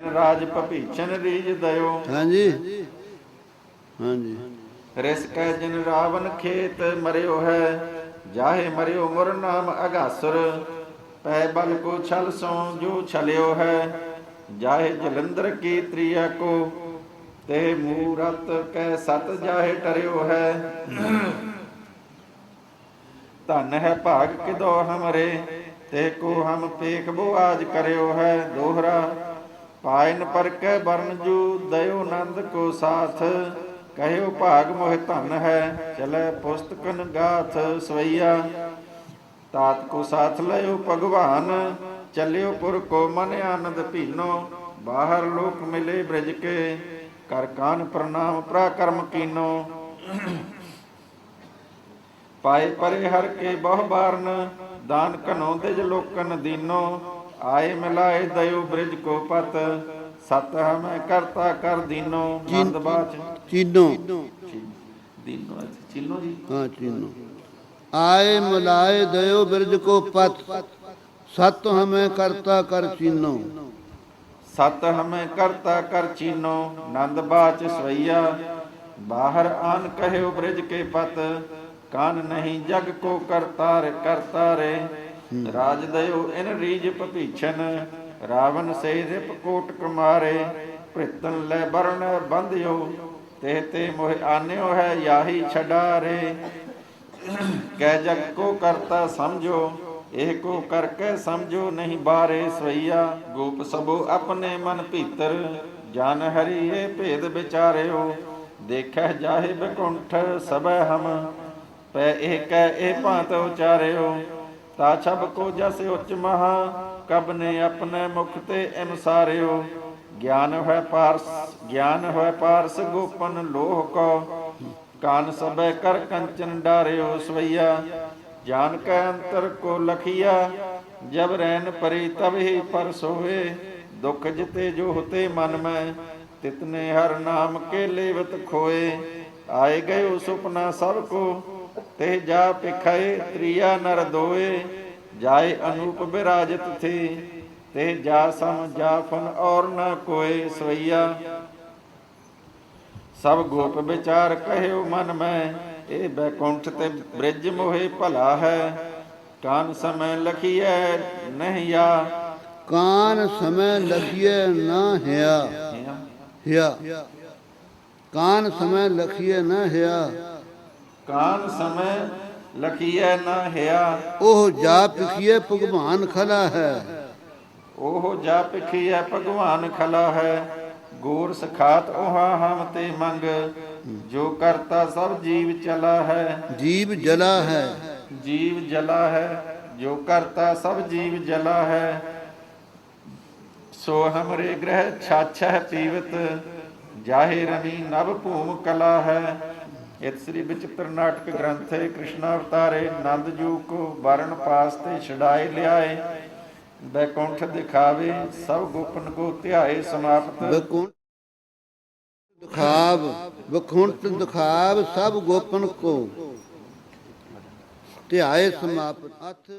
ਰਾਜ ਭਪੀਚਨ ਰੀਜ ਦਇਓ। ਹਾਂਜੀ। ਹਾਂਜੀ। ਰਿਸ ਕੈ ਜਿਨ ਰਾਵਨ ਖੇਤ ਮਰਿਓ ਹੈ ਜਾਹੇ ਮਰਿਓ ਮੁਰ ਨਾਮ ਅਗਾਸੁਰ। ਪੈ ਬਲ ਕੋ ਛਲ ਸੋ ਜੋ ਛਲਿਓ ਹੈ ਜਾਹੇ ਜਲੰਧਰ ਕੀ ਤ੍ਰਿਆ ਕੋ। ਤੇ ਮੂਰਤ ਕੈ ਸਤ ਜਾਹੇ ਟਰਿਓ ਹੈ। ਧਨ ਹੈ ਭਾਗ ਕਿਦੋ ਹਮਰੇ ਤੇ ਕੋ ਹਮ ਪੇਖ ਬੋ ਆਜ ਕਰਿਓ ਹੈ। ਦੋਹਰਾ ਪਾਇਨ ਪਰ ਕੈ ਦਇਓ ਨੰਦ ਕੋ ਸਾਥ। ਕਹਿਓ ਭਾਗ ਮੋਹਿ ਧਨ ਹੈ, ਚਲੇ ਪੁਸਤਕਨ ਗਾਥ ਸਵਈਆ। ਤਾਤ ਕੋ ਸਾਥ ਲਿਓ ਭਗਵਾਨ, ਚੱਲਿਓ ਪੁਰ ਕੋ ਮਨ ਆਨੰਦ ਭੀਨੋ। ਬਾਹਰ ਲੋਕ ਮਿਲੇ ਬ੍ਰਜ ਕੇ, ਕਰ ਕਾਨ ਪ੍ਰਣਾਮ, ਪ੍ਰਾਕਰਮ ਕੀਨੋ। ਪਾਏ ਪਰੇ ਹਰ ਕੇ ਬਹੁ ਬਾਰਨ ਦਾਨ ਕਨੋ ਦਿਜ ਲੋਕਨ ਦੀਨੋ। ਆਏ ਮਿਲਾਏ ਦਇਓ ਬ੍ਰਿਜ ਕੋ ਪਤ ਸਤ ਹਮੈ ਕਰਤਾ ਕਰ ਦੀਨੋ। ਨੰਦ ਬਾਚ। ਚੀਨੋ। ਦੀਨੋ ਚੀਨੋ ਜੀ। ਹਾਂ ਚੀਨੋ। ਆਏ ਮਲਾਏ ਦਇਓ ਬਿਰਜ ਕੋ ਪਤ ਸਤ ਹਮੇ ਕਰਤਾ ਕਰ ਚੀਨੋ। ਸਤ ਹਮੈ ਕਰਤਾ ਕਰ ਚੀਨੋ। ਨੰਦ ਬਾਚ ਸਵਈਆ। ਬਾਹਰ ਆਨ ਕਹਿਓ ਬ੍ਰਿਜ ਕੇ ਪਤ ਕਾਨ ਨਹੀਂ ਜਗ ਕੋ ਕਰਤਾਰ ਕਰਤਾਰੇ ਰਾਜ ਦਇਓ ਇਨ ਰੀਜ ਭਪੀਛਨ ਰਾਵਨ ਸੇ ਰਿਪ ਕੋਟ ਕੁਮਾਰੇ। ਭ੍ਰਿਤਨ ਲੈ ਬਰਨ ਬੰਧਿਓ ਤੇ ਤੇ ਮੋਹਿ ਆਨਿਓ ਹੈ ਯਾਹੀ ਛਡਾਰੇ। ਕਹਿ ਜਗ ਕੋ ਕਰਤਾ ਸਮਝੋ ਇਹ ਕੋ ਕਰਕੇ ਸਮਝੋ ਨਹੀਂ ਬਾਰੇ ਸਵਈਆ। ਗੋਪ ਸਭੋ ਆਪਣੇ ਮਨ ਭੀਤਰ ਜਨ ਹਰੀ ਇਹ ਭੇਦ ਵਿਚਾਰਿਓ। ਦੇਖੈ ਜਾਹੇ ਬਿਕੁੰਠ ਸਭੈ ਹਮ ਪੈ ਇਹ ਕਹਿ ਇਹ ਭਾਂਤ ਉਚਾਰਿਓ, ਤਾ ਛਬ ਕੋ ਜਸ ਉੱਚ ਮਹਾ, ਕਬ ਨੇ ਆਪਣੇ ਮੁਖ ਤੇ ਇਮਸਾਰਿਓ ਗਿਆਨ ਹੈ ਪਾਰਸ, ਗਿਆਨ ਹੈ ਪਾਰਸ ਗੋਪਨ ਲੋਹ ਕੋ। ਕਾਨ ਸਭੈ ਕਰ ਕੰਚਨ ਡਾਰਿਓ ਸਵਈਆ, ਜਾਨ ਕੈ ਅੰਤਰ ਕੋ ਲਖੀਆ। ਜਬ ਰੈਨ ਪਰੀ ਤਬ ਹੀ ਪਰ ਸੋਏ ਦੁਖ ਜਿਤੇ ਜੋ ਹੋਤੇ ਮਨ ਮੈਂ। ਤਿਤਨੇ ਹਰ ਨਾਮ ਕੇ ਲੇਵਤ ਖੋਏ, ਆਏ ਗਏ ਸੁਪਨਾ ਸਭ ਕੋ ਤੇ ਜਾ ਪਿਖਾਏ ਤ੍ਰਿਆ ਨਰ ਦੋਏ ਜਾਏ ਅਨੂਪ ਬਿਰਾਜਤ ਥੇ ਤੇ ਜਾ ਸਮ ਜਾਫਨ ਔਰ ਨ ਕੋਏ ਸਵਈਆ। ਸਭ ਗੋਪ ਵਿਚਾਰ ਕਹਿਓ ਮਨ ਮੈਂ ਇਹ ਬੈਕੁੰਠ ਤੇ ਬ੍ਰਿਜ ਮੋਹਿ ਭਲਾ ਹੈ। ਕਾਨ ਸਮੈ ਲਖੀਐ ਨਹੀਂ ਆ ਕਾਨ ਸਮੈ ਲਖੀਏ ਨਾ ਹਿਆ। ਹਿਆ। ਕਾਨ ਸਮੈ ਲਖੀਏ ਨਾ ਹਿਆ। ਕਾਨ ਸਮੈ ਲਖੀਐ ਨਾ ਹਿਆ। ਉਹ ਜਾ ਪਿਖੀਏ ਭਗਵਾਨ ਖਲਾ ਹੈ। ਉਹ ਜਾ ਪਿਖੀਐ ਭਗਵਾਨ ਖਲਾ ਹੈ। ਗੋਰ ਸਖਾਤ ਉਹਾ ਹਮ ਤੇ ਮੰਗ ਜੋ ਕਰਤਾ ਸਭ ਜੀਵ ਚਲਾ ਹੈ। ਜੀਵ ਜਲਾ ਹੈ। ਜੀਵ ਜਲਾ ਹੈ ਜੋ ਕਰਤਾ ਸਭ ਜੀਵ ਜਲਾ ਹੈ। ਸੋ ਹਮਰੇ ਗ੍ਰਹਿ ਛਾਛੈ ਪੀਵਤ ਜਾਹੇ ਰਮੀ ਨਭ ਭੂਮ ਕਲਾ ਹੈ। ਇਤ ਸ੍ਰੀ ਵਿਚਿਤ੍ਰ ਨਾਟਕ ਗ੍ਰੰਥ ਹੈ, ਕ੍ਰਿਸ਼ਨ ਅਵਤਾਰੇ ਨੰਦ ਜੂ ਕੋ ਵਰਣ ਪਾਸ ਤੇ ਛਡਾਏ ਲਿਆਏ, ਬੈਕੁੰਠ ਦਿਖਾਵੇ, ਸਭ ਗੋਪਨ ਕੋ ਧਿਆਏ ਸਮਾਪਤ। ਬਕੁੰਠ ਦਿਖਾਵ ਬਖੁੰਟ ਦਿਖਾਵ, ਸਭ ਗੋਪਨ ਕੋ ਧਿਆਏ ਸਮਾਪਤ। ਅਥ